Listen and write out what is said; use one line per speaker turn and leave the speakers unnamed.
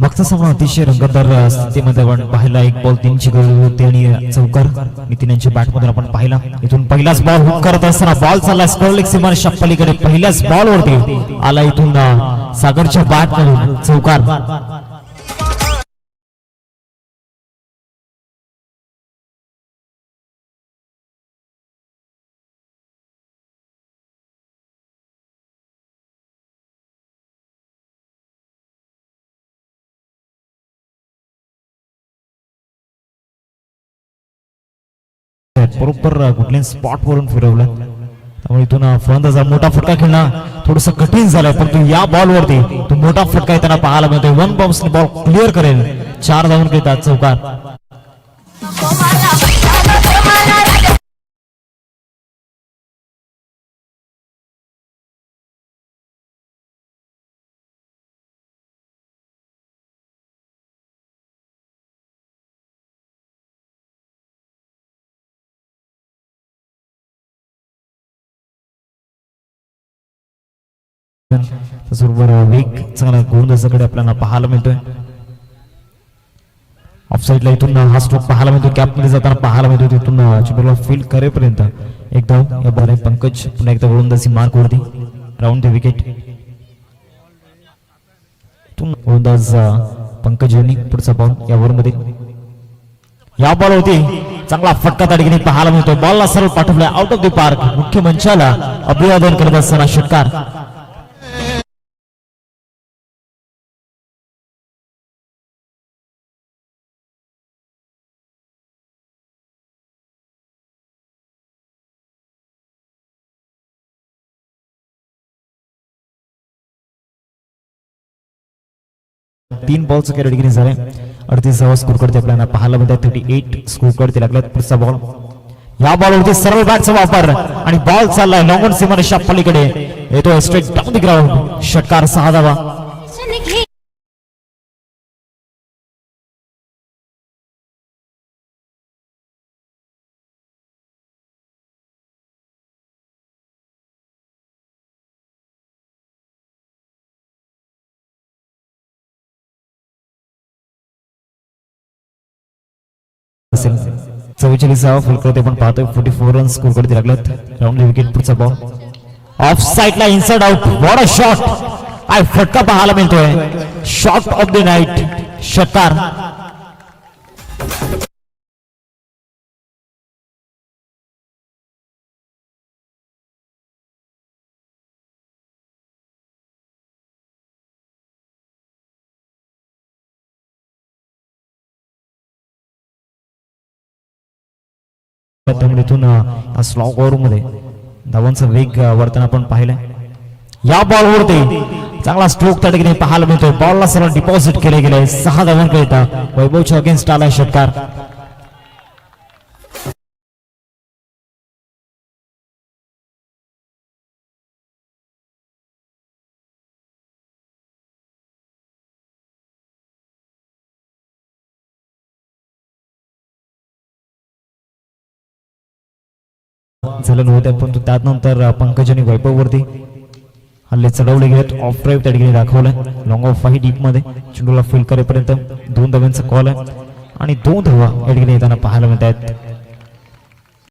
मागचा सामना अतिशय रंगतदार स्थितीमध्ये आपण पाहिला. एक बॉल तीनची गरज होती आणि चौकार. नितीन यांच्या बॅटमधून आपण पाहिला. इथून पहिलाच बॉल हुक करत असताना बॉल चालला. स्कोरलेग सीमारेषा पलीकडे पहिल्याच बॉल वरती आला. इथून सागरच्या बॅट मधून चौकार बरोबर कुठल्याही स्पॉट वरून फिरवलं. त्यामुळे इथून फलंदाजा मोठा फटका खेळणं थोडस कठीण झालंय परंतु या बॉल वरती तो मोठा फटका येताना पाहायला मिळतोय. वन बॉम्स बॉल क्लिअर करेल. चार धावून घेतात चौकार. त्याचबरोबर वेग चांगला गोलंदाजाकडे आपल्याला पाहायला मिळतोय. ऑफसाईडला इथून हा स्ट्रोक पाहायला मिळतो कॅपमध्ये जाताना पाहायला मिळतो तिथून चेंडूला फील्ड करेपर्यंत एक या बॉल पंकज पुन्हा एकदा गोलंदाजी मार्क वरती. राऊंड द विकेट गोलंदाज पंकज यांनी पुढचा बॉल या ओव्हरमध्ये. या बॉल होती चांगला फटका त्या ठिकाणी पाहायला मिळतो बॉलला सरळ पाठवलाय. आउट ऑफ द पार्क मुख्य मंचाला अभिवादन करत असताना षटकार. तीन बॉल कॅरी ठिकाणी झाले. अडतीस धावा स्कोर करते आपल्याला. पाहायला मिळतात थर्टी एट स्कोर करते लागल्यात पुढचा बॉल या बॉलवरती सरळ बॅटचा वापर आणि बॉल चाललाय. लॉंगन सीमारेषा पलीकडे. येतो स्ट्रेट डाऊन द ग्राउंड षटकार सहा धावा. असेल. चव्वेचाळीसावा फुलकर पण पाहतोय. फोर्टी फोर रन स्कोर करते लागल्यात राऊंड विकेट पुढचा बॉल ऑफ साईडला inside out what a shot I फटका पाहायला मिळतोय. शॉट ऑफ द नाईट षटकार इथून अं, स्लॉग ओव्हरमध्ये धावांचा वेग वर्तन आपण पाहिलंय. या बॉल वरती चांगला स्ट्रोक त्या ठिकाणी पाहायला मिळतोय. बॉलला सरळ डिपॉझिट केले गेले. सहा धावांकरिता वैभवच्या अगेन्स्ट आलाय षटकार. झालं नव्हतं परंतु त्यानंतर अं, पंकज आणि वैभव वरती हल्ले चढवले गेलेत. ऑफ ड्राईव्ह त्या ठिकाणी दाखवलाय. लॉंग ऑफ फाईव्ह डीपमध्ये. चेंडूला फील करेपर्यंत दोन धाव्यांचा कॉल आहे. आणि दोन धावा या ठिकाणी येताना पाहायला मिळत आहेत